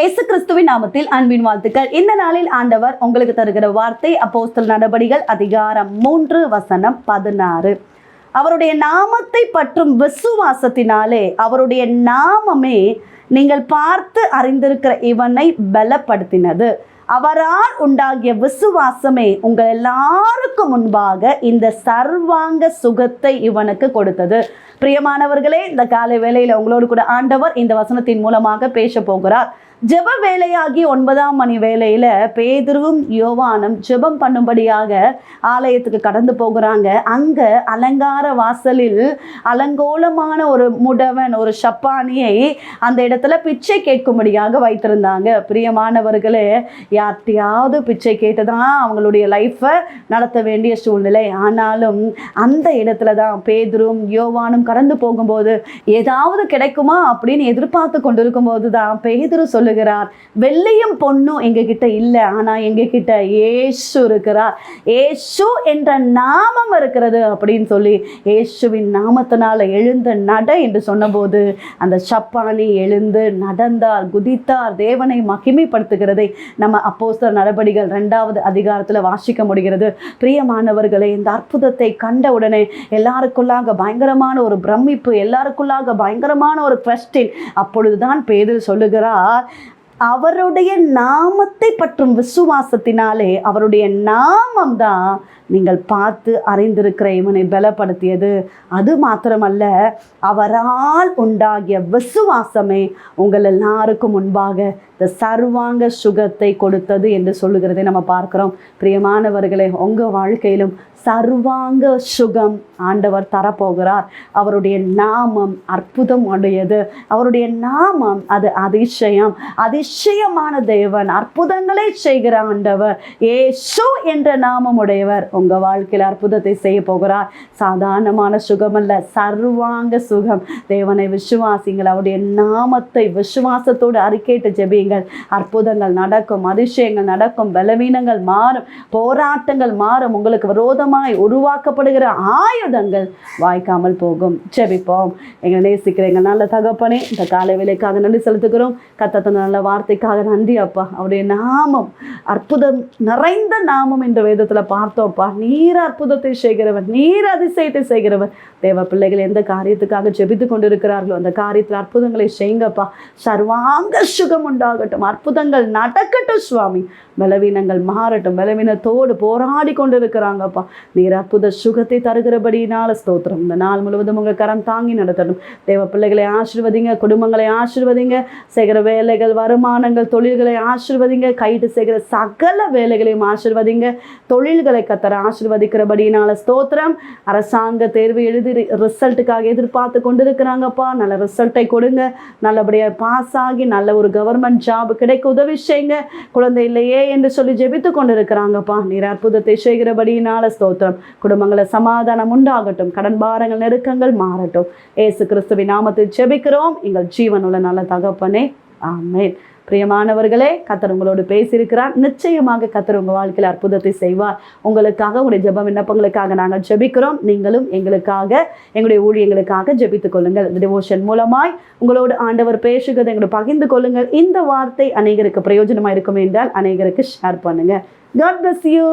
இயேசு கிறிஸ்துவின் நாமத்தில் அன்பின் வாழ்த்துக்கள். இந்த நாளில் ஆண்டவர் உங்களுக்கு தருகிற வார்த்தை அப்போஸ்தல் நடபடிகள் அதிகாரம் மூன்று வசனம் பதினாறு. அவருடைய நாமத்தை பற்றும் விசுவாசத்தினாலே அவருடைய நாமமே நீங்கள் பார்த்து அறிந்திருக்கிற இவனை பலப்படுத்தினது. அவரால் உண்டாகிய விசுவாசமே உங்கள் எல்லாருக்கும் முன்பாக இந்த சர்வாங்க சுகத்தை இவனுக்கு கொடுத்தது. பிரியமானவர்களே இந்த காலை வேளையில் உங்களோடு கூட ஆண்டவர் இந்த வசனத்தின் மூலமாக பேச போகிறார். ஜெப வேலையாகி ஒன்பதாம் மணி வேலையில பேதுருவும் யோவானும் ஜெபம் பண்ணும்படியாக ஆலயத்துக்கு கடந்து போகிறாங்க. அங்க அலங்கார வாசலில் அலங்கோலமான ஒரு முடவன் ஒரு ஷப்பானியை அந்த இடத்துல பிச்சை கேட்கும்படியாக வைத்திருந்தாங்க. பிரியமானவர்களே யார்கிட்டயாவது பிச்சை கேட்டு தான் அவங்களுடைய லைஃப்பை நடத்த வேண்டிய சூழ்நிலை. ஆனாலும் அந்த இடத்துல தான் பேதுரும் யோவானும் கடந்து போகும்போது ஏதாவது கிடைக்குமா அப்படின்னு எதிர்பார்த்து கொண்டிருக்கும் போது தான் பேதுரு சொல்லுகிறார். வெள்ளையும் பொண்ணும் எங்ககிட்ட இல்லை ஆனால் எங்ககிட்ட ஏசு இருக்கிறார். ஏசு என்ற நாமம் இருக்கிறது அப்படின்னு சொல்லி ஏசுவின் நாமத்தினால் எழுந்த நட என்று சொன்னபோது அந்த சப்பானி எழுந்து நடந்தார் குதித்தார் தேவனை மகிமைப்படுத்துகிறதை நம்ம அப்போஸ்தர் நடபடிகள் ரெண்டாவது அதிகாரத்தில் வாசிக்க முடிகிறது. பிரியமானவர்களை இந்த அற்புதத்தை கண்ட உடனே எல்லாருக்குள்ளாக பயங்கரமான ஒரு பிரமிப்பு எல்லாருக்குள்ளாக பயங்கரமான ஒரு கொஸ்டின் அப்பொழுதுதான் பேதில் சொல்லுகிறார் அவருடைய நாமத்தை பற்றும் விசுவாசத்தினாலே அவருடைய நாமம் தான் நீங்கள் பார்த்து அறிந்திருக்கிற இவனை பலப்படுத்தியது. அது மாத்திரமல்ல அவரால் உண்டாகிய விசுவாசமே உங்கள் எல்லாருக்கும் முன்பாக இந்த சர்வாங்க சுகத்தை கொடுத்தது என்று சொல்லுகிறதை நம்ம பார்க்குறோம். பிரியமானவர்களே உங்கள் வாழ்க்கையிலும் சர்வாங்க சுகம் ஆண்டவர் தரப்போகிறார். அவருடைய நாமம் அற்புதம் உடையது. அவருடைய நாமம் அது அதிசயம். அதிசயமான தேவன் அற்புதங்களை செய்கிற ஆண்டவர். ஏசு என்ற நாமம் உடையவர் உங்கள் வாழ்க்கையில் அற்புதத்தை செய்ய போகிறார். சாதாரணமான சுகம் அல்ல சர்வாங்க சுகம். தேவனை விசுவாசிங்கள். அவருடைய நாமத்தை விசுவாசத்தோடு அறிக்கையிட்டு ஜெபியுங்கள். அற்புதங்கள் நடக்கும் அதிசயங்கள் நடக்கும் பலவீனங்கள் மாறும் போராட்டங்கள் மாறும். உங்களுக்கு விரோதமாய் உருவாக்கப்படுகிற ஆயுதங்கள் வாய்க்காமல் போகும். ஜெபிப்போம். எங்களை நேசிக்கிற எங்கள் நல்ல தகப்பனே இந்த காலை வேலைக்காக நன்றி செலுத்துகிறோம். கத்தத்தின் நல்ல வார்த்தைக்காக நன்றி அப்பா. அவருடைய நாமம் அற்புதம் நிறைந்த நாமம் என்ற வேதத்தில் பார்த்தோம்ப்பா நீர் அற்புதத்தை செய்கிறவர் நீர் அதிசயத்தை செய்கிறவர். தேவ பிள்ளைகள் எந்த காரியத்துக்காக ஜெபித்து கொண்டிருக்கிறார்களோ அந்த காரியத்தில் அற்புதங்களை செய்யுங்கப்பா. சர்வாங்க சுகம் உண்டாகட்டும். அற்புதங்கள் நடக்கட்டும் சுவாமி. பலவீனங்கள் மாறட்டும். பலவீனத்தோடு போராடி கொண்டிருக்கிறாங்கப்பா. நீர் அற்புத சுகத்தை தருகிறபடினால ஸ்தோத்திரம். இந்த நாள் முழுவதும் உங்கள் கரம் தாங்கி நடத்தணும் தேவ பிள்ளைகளை ஆசிர்வதிங்க குடும்பங்களை ஆசிர்வதிங்க. செய்கிற வேலைகள் வருமானங்கள் தொழில்களை ஆசிர்வதிங்க. கைட்டு செய்கிற சகல வேலைகளையும் ஆசிர்வதிங்க. தொழில்களை கத்தர ஆசிர்வதிக்கிறபடினால ஸ்தோத்திரம். அரசாங்க தேர்வு எழுதி ரிசல்ட்டுக்காக எதிர்பார்த்து கொண்டிருக்கிறாங்கப்பா. நல்ல ரிசல்ட்டை கொடுங்க. நல்லபடியாக பாஸ் ஆகி நல்ல ஒரு கவர்மெண்ட் ஜாப் கிடைக்க உதவி செய்யுங்க. குழந்தை இல்லையே என்று சொல்லி ஜெபித்து கொண்டிருக்கிறாங்கப்பா. நீர் அற்புதத்தை செய்கிறபடியினால ஸ்தோத்திரம். குடும்பங்களை சமாதானம் உண்டாகட்டும். கடன் பாரங்கள் நெருக்கங்கள் மாறட்டும். ஏசு கிறிஸ்துவின் நாமத்தில் ஜெபிக்கிறோம். எங்கள் ஜீவனுள்ள நல்ல தகப்பனே ஆமேன். பிரியமானவர்களே கத்தர் உங்களோடு பேசியிருக்கிறார். நிச்சயமாக கத்தர் உங்கள் வாழ்க்கையில் அற்புதத்தை செய்வார். உங்களுக்காக உங்களுடைய ஜெப விண்ணப்பங்களுக்காக நாங்கள் ஜெபிக்கிறோம். நீங்களும் எங்களுக்காக எங்களுடைய ஊழியங்களுக்காக ஜெபித்துக் கொள்ளுங்கள். இந்த டிவோஷன் மூலமாய் உங்களோடு ஆண்டவர் பேசுகிறதை எங்களோட பகிர்ந்து கொள்ளுங்கள். இந்த வார்த்தை அநேகருக்கு பிரயோஜனமாக இருக்கும் என்றால் அநேகருக்கு ஷேர் பண்ணுங்கள் காட் பிளஸ் யூ